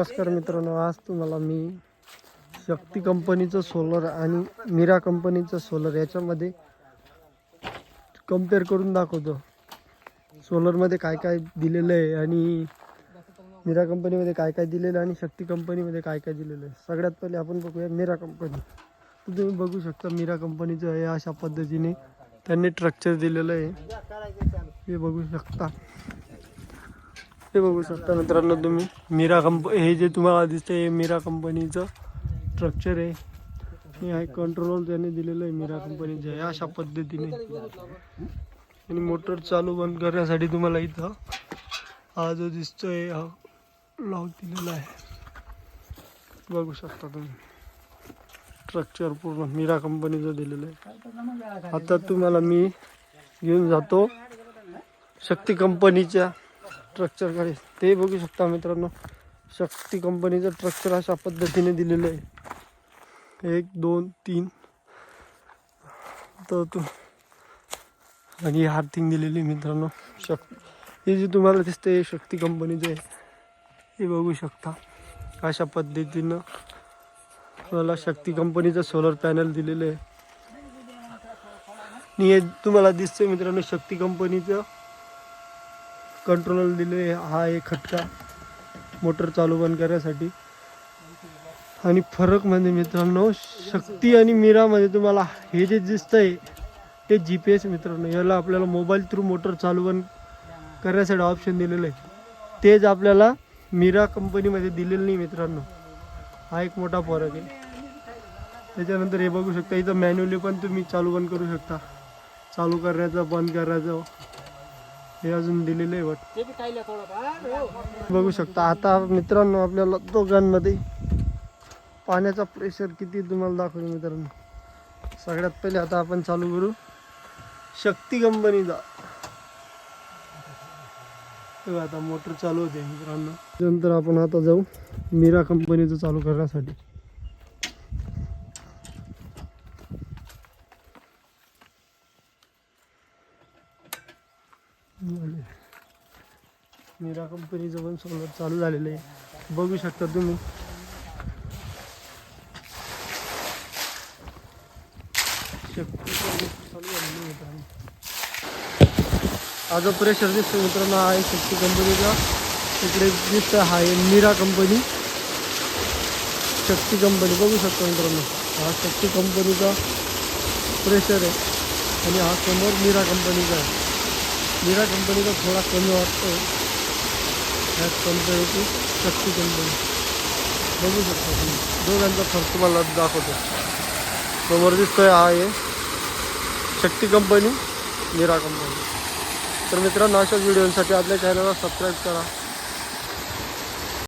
नमस्कार मित्रांनो आज तुम्हाला मी शक्ती कंपनीचं सोलर आणि मीरा कंपनीचं सोलर याच्यामध्ये कंपेअर करून दाखवतो. सोलरमध्ये काय काय दिलेलं आहे आणि मीरा कंपनीमध्ये काय काय दिलेलं आहे आणि शक्ती कंपनीमध्ये काय काय दिलेलं आहे. सगळ्यात पहिले आपण बघूया मीरा कंपनी. तर तुम्ही बघू शकता मीरा कंपनीचं हे अशा पद्धतीने त्यांनी स्ट्रक्चर दिलेलं आहे. हे बघू शकता. हे बघू शकता मित्रांनो तुम्ही. मीरा कंप हे जे तुम्हाला दिसते हे मीरा कंपनीचं स्ट्रक्चर आहे. हे आहे कंट्रोल त्याने दिलेलं आहे मीरा कंपनीचं. हे अशा पद्धतीने. आणि मोटर चालू बंद करण्यासाठी तुम्हाला इथं हा जो दिसतोय हा लॉक दिलेला आहे. बघू शकता तुम्ही. स्ट्रक्चर पूर्ण मीरा कंपनीचं दिलेलं आहे. आता तुम्हाला मी घेऊन जातो शक्ती कंपनीच्या स्ट्रक्चरकडे ते बघू शकता मित्रांनो शक्ती कंपनीचं स्ट्रक्चर अशा पद्धतीने दिलेलं आहे. एक दोन तीन. तर तू आणि हार्थिंग दिलेली मित्रांनो. शक हे जे तुम्हाला दिसते हे शक्ती कंपनीचं आहे. हे बघू शकता. अशा पद्धतीनं तुम्हाला शक्ती कंपनीचं सोलर पॅनल दिलेलं आहे. आणि हे तुम्हाला दिसतंय मित्रांनो शक्ती कंपनीचं कंट्रोल दिले हा एक खटका मोटर चालू बंद करण्यासाठी. आणि फरक म्हणजे मित्रांनो शक्ती आणि मीरामध्ये तुम्हाला हे जे दिसतंय ते जी पी एस मित्रांनो याला आपल्याला मोबाईल थ्रू मोटर चालू बंद करण्यासाठी ऑप्शन दिलेलं आहे. तेच आपल्याला मीरा कंपनीमध्ये दिलेलं नाही मित्रांनो. हा एक मोठा फरक आहे. त्याच्यानंतर हे बघू शकता इथं मॅन्युअली पण तुम्ही चालू बंद करू शकता. चालू करण्याचं बंद करायचं. हे अजून दिलेलं आहे वाट बघू शकता आता मित्रांनो आपल्याला दोघांमध्ये पाण्याचा प्रेशर किती तुम्हाला दाखवतो मित्रांनो. सगळ्यात पहिले आता आपण चालू करू. शक्ती कंपनीचा. हे आता मोटर चालू होते मित्रांनो. नंतर आपण आता जाऊ मीरा कंपनीचं चालू करण्यासाठी. मीरा कंपनीचं पण सोलर चालू झालेलं आहे. बघू शकता तुम्ही. शक्ती चालू झालेली हा जो प्रेशर दिसतो मित्रांनो. हा आहे शक्ती कंपनीचा इकडे दिसतं हा आहे मीरा कंपनी शक्ती कंपनी बघू शकता मित्रांनो. हा शक्ती कंपनीचा प्रेशर आहे. आणि हा समोर मीरा कंपनीचा आहे. मीरा कंपनीचा थोडा कमी वाटतो ह्याच होती शक्ती कंपनी बघू शकता तुम्ही. दोघांचा फरक तुम्हाला दाखवतो. समोर दिसतोय हा आहे शक्ती कंपनी निरा कंपनी. तर मित्रांनो अशाच व्हिडिओसाठी आपल्या चॅनलला सबस्क्राईब करा.